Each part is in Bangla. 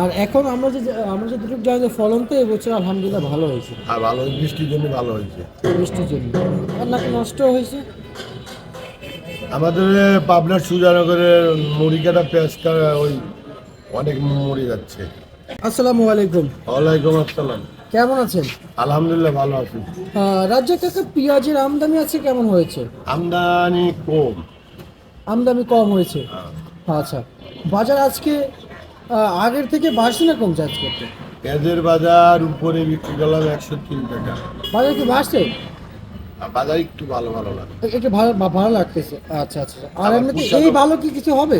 আর এখন আমরা যে আমরা যে দুটো জানি ফলন তো এবছর আলহামদুলিল্লাহ ভালো হয়েছে। আর ভালো বৃষ্টির জন্য ভালো হয়েছে। বৃষ্টির জন্য। আর নাকি নষ্ট হয়েছে। আমাদের পাবনার সুজানগরের মুড়িকাটা পেঁয়াজটা ওই অনেক মরে যাচ্ছে। আসসালামু আলাইকুম। ওয়ালাইকুম আসসালাম। কেমন আছেন? আলহামদুলিল্লাহ ভালো আছি। রাজ্যে কাকা পেঁয়াজের আমদানি আছে কেমন হয়েছে? আমদানি কম। আমদানি কম হয়েছে। হ্যাঁ। আচ্ছা। বাজার আজকে আগের থেকে বাড়ছে না কমছে আজকে? পেঁয়াজের বাজার উপরে বিক্রি করলাম একশো তিন টাকা। বাজার কি বাড়ছে? বাজার একটু ভালো ভালো লাগে। একটু ভালো ভালো লাগতেছে। আচ্ছা আচ্ছা আর আবার এমনিতে এই ভালো কি কিছু হবে?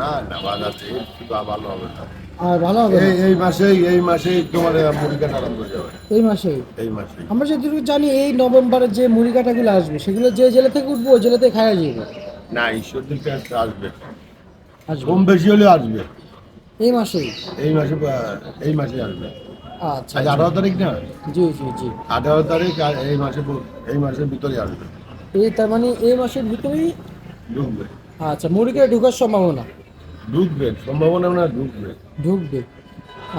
না না বাজার থেকে একটু ভালো হবে না। আর ভালো হবে এই এই মাসেই এই মাসেই তোমার মুড়িকাটা আরম্ভ হয়ে যাবে। এই মাসেই? এই মাসেই। আমরা যেটুকু জানি এই নভেম্বরে যে মুড়ি কাটাগুলো আসবে সেগুলো যে জেলা থেকে উঠবো ওই জেলাতে খাওয়া যাবে। না ঈশ্বরদের আসবে। আসবে। কম বেশি হলে আসবে। এই মাসেই? এই মাসে এই মাসে আসবে। আচ্ছা আজ আঠারো তারিখ না? জি জি জি। আঠারো তারিখ আর এই মাসে এই মাসের ভিতরে আসবে। এই তার মানে এই মাসের ভিতরেই? ঢুকবে আচ্ছা মুড়িকে ঢুকার সম্ভাবনা? ঢুকবে সম্ভাবনা না ঢুকবে ঢুকবে।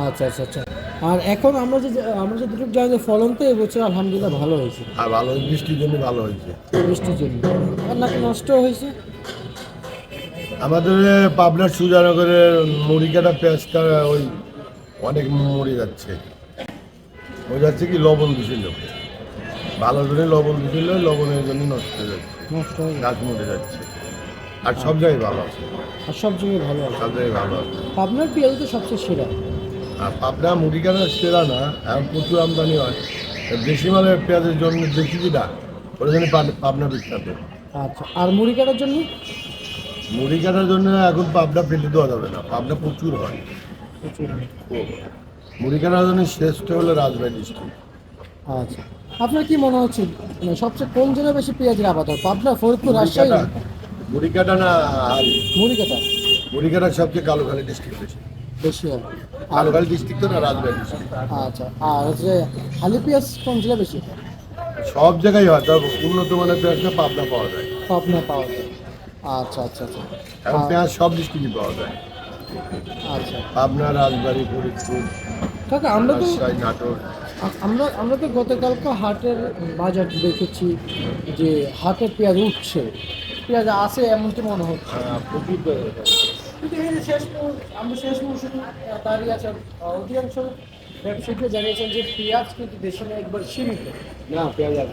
আচ্ছা আচ্ছা আচ্ছা। আর এখন আমরা যে আমরা যে দুটো জানি ফলন তো এবছর আলহামদুলিল্লাহ ভালো হয়েছে। আর ভালো বৃষ্টির জন্য ভালো হয়েছে। বৃষ্টির জন্য। আর নাকি নষ্ট হয়েছে? আমাদের পাবনার সুজানগরের মুড়িকাটা পেঁয়াজটা ওই অনেক মরে যাচ্ছে। ওই যাচ্ছে কি লবণ দিছিল ভালো করে লবণ দিছিল লবণের জন্য নষ্ট হয়ে যাচ্ছে। গেছে। মরে যাচ্ছে। আর সব জায়গায় ভালো আছে। আর সব জায়গায় ভালো আছে। সব জায়গায় ভালো আছে। পাবনার পেঁয়াজ তো সবচেয়ে সেরা। আর পাবনা মুড়িকাটা সেরা না এখন প্রচুর আমদানি হয়। দেশি মালের পেঁয়াজের জন্য দেশি যেটা ওর জন্য পাবনা বিখ্যাত। আচ্ছা আর মুড়ি কাটার জন্য? মুড়ি কাটার জন্য এখন পাবনা ফেলে দেওয়া যাবে না। পাবনা প্রচুর হয়। মুড়ি কাটার জন্য শ্রেষ্ঠ হলো রাজবাড়ি ডিস্ট্রিক্ট আচ্ছা। আপনার কি মনে হচ্ছে মানে সবচেয়ে কোন জেলায় বেশি পেঁয়াজের আবাদ হয় পাবনা ফরিদপুর রাজশাহী? মুড়ি কাটা না মুড়ি কাটা মুড়ি কাটার সবচেয়ে কালোখালী ডিস্ট্রিক্ট বেশি। বেশি হয়। কালোখালী ডিস্ট্রিক্ট তো না রাজবাড়ি ডিস্ট্রিক্ট আচ্ছা। আর হচ্ছে হালি পেঁয়াজ কোন জেলায় বেশি সব জায়গায় হয় তবে উন্নত মানের পেঁয়াজটা পাবনা পাওয়া যায়। পাবনা পাওয়া যায়। আচ্ছা আচ্ছা আচ্ছা। এখন আর- পেঁয়াজ সব ডিস্ট্রিক্টই পাওয়া যায়। আচ্ছা। পাবনা রাজবাড়ি ফরিদপুর কাকা আমরা তো নাটোর। আমরা আমরা তো গতকালকে হাটের বাজার দেখেছি যে হাটের পেঁয়াজ উঠছে। পেঁয়াজ আছে এমনটি মনে হচ্ছে? আছে। কিন্তু এই যে শেষ মৌ- আমরা শেষ মৌসুমে দাঁড়িয়ে আছে অধিকাংশ জানিয়েছেন যে পেঁয়াজ কিন্তু দেশে একবার সীমিত। না পেঁয়াজ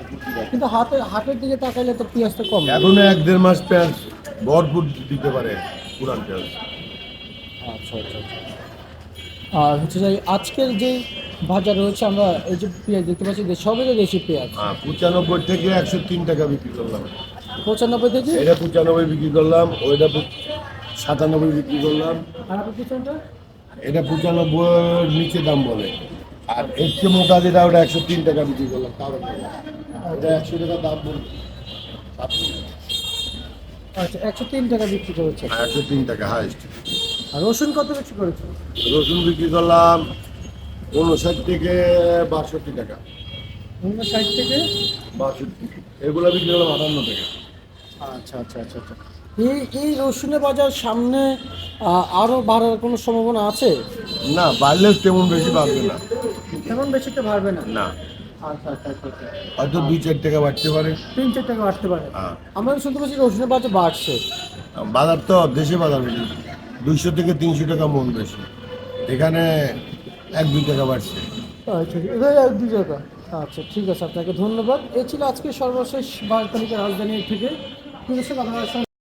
কিন্তু হাটের দিকে তাকাইলে তো পেঁয়াজটা কম। এখনও এক দেড় মাস পেঁয়াজ ভরপুর দিতে পারে পুরান আচ্ছা আচ্ছা আচ্ছা। আর হচ্ছে যে আজকের যে বাজার রয়েছে আমরা এই যে পেঁয়াজ দেখতে পাচ্ছি যে সবই তো দেশি পেঁয়াজ। হ্যাঁ পঁচানব্বই থেকে একশো তিন টাকা বিক্রি করলাম। পঁচানব্বই থেকে? এটা পঁচানব্বই বিক্রি করলাম ওইটা সাতানব্বই বিক্রি করলাম। আর পিছনটা এটা পঁচানব্বই নিচে দাম বলে। আর এর চেয়ে মোটা যেটা ওটা একশো তিন টাকা বিক্রি করলাম কারণ এটা একশো টাকা দাম বলছে আচ্ছা একশো তিন টাকা বিক্রি করেছে। একশো তিন টাকা হাইস্ট আর রসুন কত বিক্রি করেছে? রসুন বিক্রি করলাম উনষাট থেকে বাষট্টি টাকা। সাইড থেকে? বাষট্টি এগুলো বিক্রি করলাম আটান্ন টাকা। আচ্ছা আচ্ছা আচ্ছা আচ্ছা। এই এই রসুনের বাজার সামনে আহ, আরও বাড়ার কোনো সম্ভাবনা আছে? না বাড়লে তেমন বেশি বাড়বে না। তেমন বেশি একটা বাড়বে না। না। আচ্ছা আচ্ছা আচ্ছা। হয়তো দুই চার টাকা বাড়তে পারে। তিন চার টাকা বাড়তে পারে। আমরা শুনতে পাচ্ছি রসুনের বাজার বাড়ছে। বাজার তো দেশে বাজার বেশি। দুইশো থেকে তিনশো টাকা মন বেশি। এখানে এক দুই টাকা বাড়ছে। আচ্ছা এক দু টাকা। আচ্ছা ঠিক আছে। আপনাকে ধন্যবাদ। এ ছিল আজকে সর্বশেষ বারো তারিখের রাজধানী থেকে। আপনারা